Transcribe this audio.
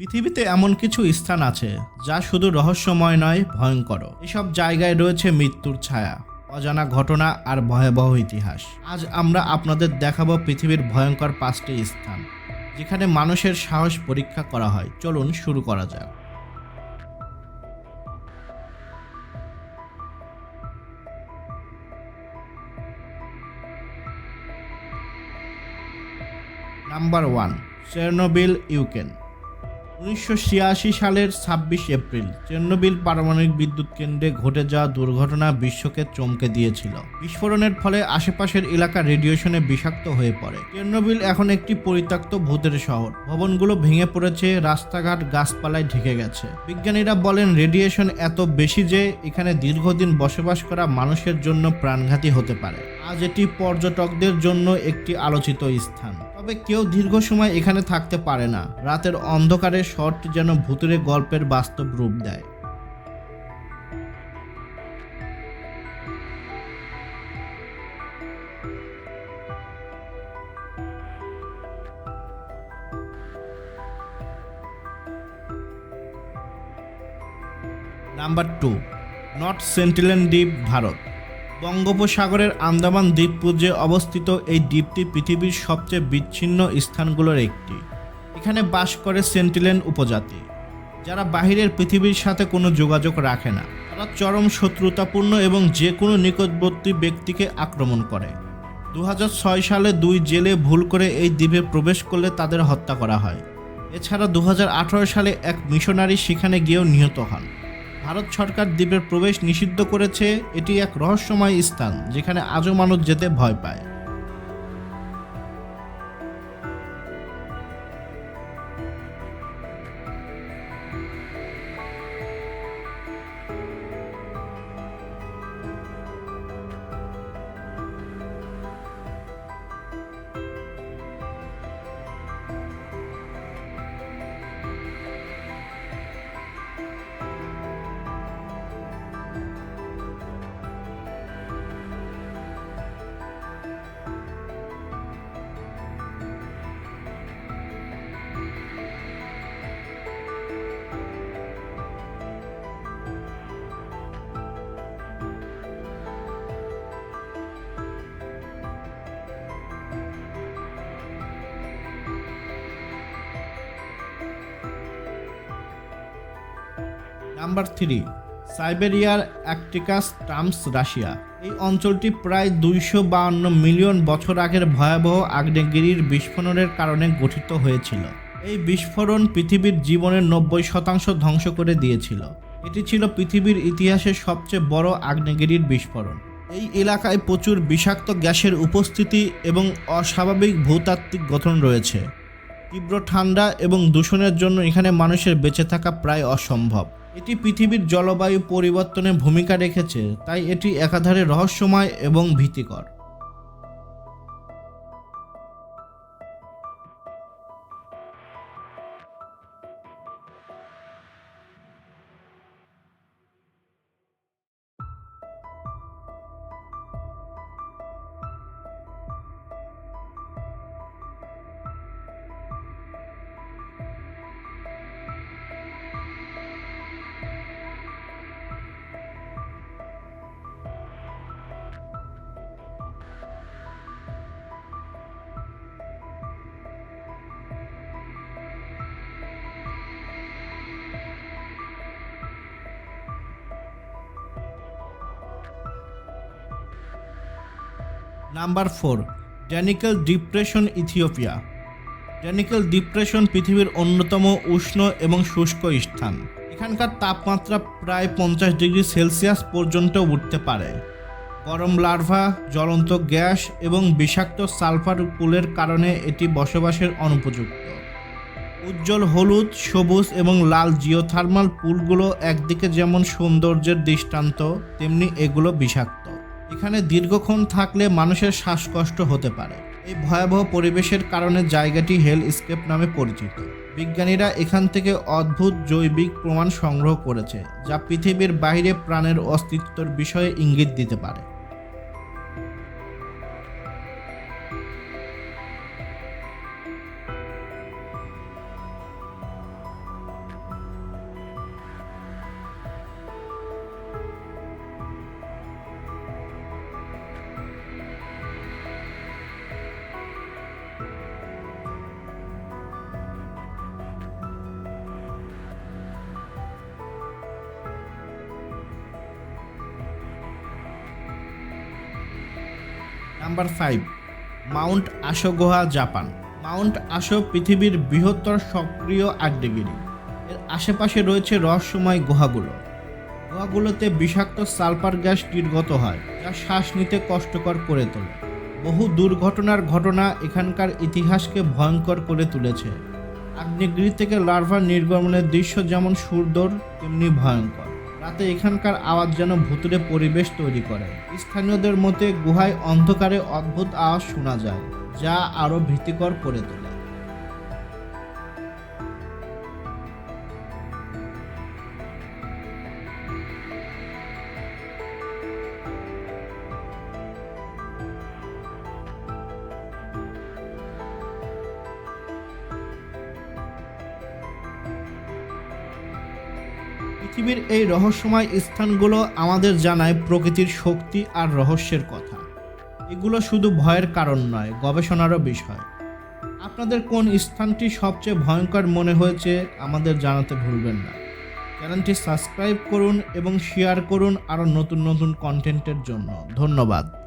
পৃথিবীতে এমন কিছু স্থান আছে যা শুধু রহস্যময় নয়, ভয়ঙ্কর। এসব জায়গায় রয়েছে মৃত্যুর ছায়া, অজানা ঘটনা আর ভয়াবহ ইতিহাস। আজ আমরা আপনাদের দেখাবো পৃথিবীর ভয়ঙ্কর পাঁচটি স্থান, যেখানে মানুষের সাহস পরীক্ষা করা হয়। চলুন শুরু করা যাক। নাম্বার ওয়ান, চেরনোবিল ইউক্রেন উনিশশো ছিয়াশি সালের ছাব্বিশ এপ্রিল চেরনোবিল পারমাণবিক বিদ্যুৎ কেন্দ্রে ঘটে যাওয়া দুর্ঘটনা বিশ্বকে চমকে দিয়েছিল। বিস্ফোরণের ফলে আশেপাশের এলাকা রেডিয়েশনে বিষাক্ত হয়ে পড়ে। চেরনোবিল এখন একটি পরিত্যক্ত ভূতের শহর। ভবনগুলো ভেঙে পড়েছে, রাস্তাঘাট, গাছপালায় ঢেকে গেছে। বিজ্ঞানীরা বলেন, রেডিয়েশন এত বেশি যে এখানে দীর্ঘদিন বসবাস করা মানুষের জন্য প্রাণঘাতী হতে পারে। আজ এটি পর্যটকদের জন্য একটি আলোচিত স্থান। তবে কেউ দীর্ঘ সময় এখানে থাকতে পারে না। রাতের অন্ধকারে শহরটি যেন ভূতুরে গল্পের বাস্তব রূপ দেয়। নাম্বার টু, নর্থ সেন্টিলেন দ্বীপ ভারত। বঙ্গোপসাগরের আন্দামান দ্বীপপুঞ্জে অবস্থিত এই দ্বীপটি পৃথিবীর সবচেয়ে বিচ্ছিন্ন স্থানগুলোর একটি। এখানে বাস করে সেন্টিলেন উপজাতি। যারা বাহিরের পৃথিবীর সাথে কোনো যোগাযোগ রাখে না, তারা চরম শত্রুতাপূর্ণ এবং যে কোনো নিকটবর্তী ব্যক্তিকে আক্রমণ করে। দু হাজার ছয় সালে দুই জেলে ভুল করে এই দ্বীপে প্রবেশ করলে তাদের হত্যা করা হয়। এছাড়া দু হাজার আঠেরো সালে এক মিশনারি সেখানে গিয়েও নিহত হন। ভারত সরকার দ্বীপের প্রবেশ নিষিদ্ধ করেছে, এটি এক রহস্যময় স্থান, যেখানে আজও মানুষ যেতে ভয় পায়। নাম্বার থ্রি, সাইবেরিয়ার অ্যাক্টিকাস টার্মস রাশিয়া। এই অঞ্চলটি প্রায় দুইশো বাউন্ন মিলিয়ন বছর আগের ভয়াবহ আগ্নেয়গিরির বিস্ফোরণের কারণে গঠিত হয়েছিল। এই বিস্ফোরণ পৃথিবীর জীবনের নব্বই শতাংশ ধ্বংস করে দিয়েছিল। এটি ছিল পৃথিবীর ইতিহাসের সবচেয়ে বড় আগ্নেয়গিরির বিস্ফোরণ। এই এলাকায় প্রচুর বিষাক্ত গ্যাসের উপস্থিতি এবং অস্বাভাবিক ভূতাত্ত্বিক গঠন রয়েছে। তীব্র ঠান্ডা এবং দূষণের জন্য এখানে মানুষের বেঁচে থাকা প্রায় অসম্ভব। এটি পৃথিবীর জলবায়ু পরিবর্তনে ভূমিকা রেখেছে তাই এটি একাধারে রহস্যময় এবং ভীতিকর। Number four Danakil depression Ethiopia. Danakil depression পৃথিবীর অন্যতম উষ্ণ এবং শুষ্ক স্থান। এখানকার তাপমাত্রা প্রায় পঞ্চাশ ডিগ্রি সেলসিয়াস পর্যন্ত উঠতে পারে। গরম লার্ভা, জ্বলন্ত গ্যাস এবং বিষাক্ত সালফার পুলের কারণে এটি বসবাসের অনুপযুক্ত। উজ্জ্বল হলুদ, সবুজ এবং লাল জিওথার্মাল পুলগুলো একদিকে যেমন সৌন্দর্যের দৃষ্টান্ত, তেমনি এগুলো বিষাক্ত। এখানে দীর্ঘক্ষণ থাকলে মানুষের শ্বাসকষ্ট হতে পারে। এই ভয়াবহ পরিবেশের কারণে জায়গাটি হেল স্কেপ নামে পরিচিত। বিজ্ঞানীরা এখান থেকে অদ্ভুত জৈবিক প্রমাণ সংগ্রহ করেছে, যা পৃথিবীর বাইরে প্রাণের অস্তিত্বর বিষয়ে ইঙ্গিত দিতে পারে। নাম্বার ফাইভ মাউন্ট আশো গুহা জাপান মাউন্ট আশো পৃথিবীর বৃহত্তর সক্রিয় আগ্নেয়গিরি এর আশেপাশে রয়েছে রহস্যময় গুহাগুলো। গুহাগুলোতে বিষাক্ত সালফার গ্যাস নির্গত হয়, যা শ্বাস নিতে কষ্টকর করে তোলে। বহু দুর্ঘটনার ঘটনা এখানকার ইতিহাসকে ভয়ঙ্কর করে তুলেছে। আগ্নেয়গিরি থেকে লার্ভা নির্গমনের দৃশ্য যেমন সুন্দর, তেমনি ভয়ঙ্কর। রাতে এখানকার আওয়াজ যেন ভুতুরে পরিবেশ তৈরি করে। স্থানীয়দের মতে, গুহায় অন্ধকারে অদ্ভুত আওয়াজ শোনা যায়, যা আরও ভীতিকর করে তোলে। পৃথিবীর এই রহস্যময় স্থানগুলো আমাদের জানায় প্রকৃতির শক্তি আর রহস্যের কথা। এগুলো শুধু ভয়ের কারণ নয়, গবেষণারও বিষয়। আপনাদের কোন স্থানটি সবচেয়ে ভয়ঙ্কর মনে হয়েছে আমাদের জানাতে ভুলবেন না। চ্যানেলটি সাবস্ক্রাইব করুন এবং শেয়ার করুন আরও নতুন নতুন কন্টেন্টের জন্য। ধন্যবাদ।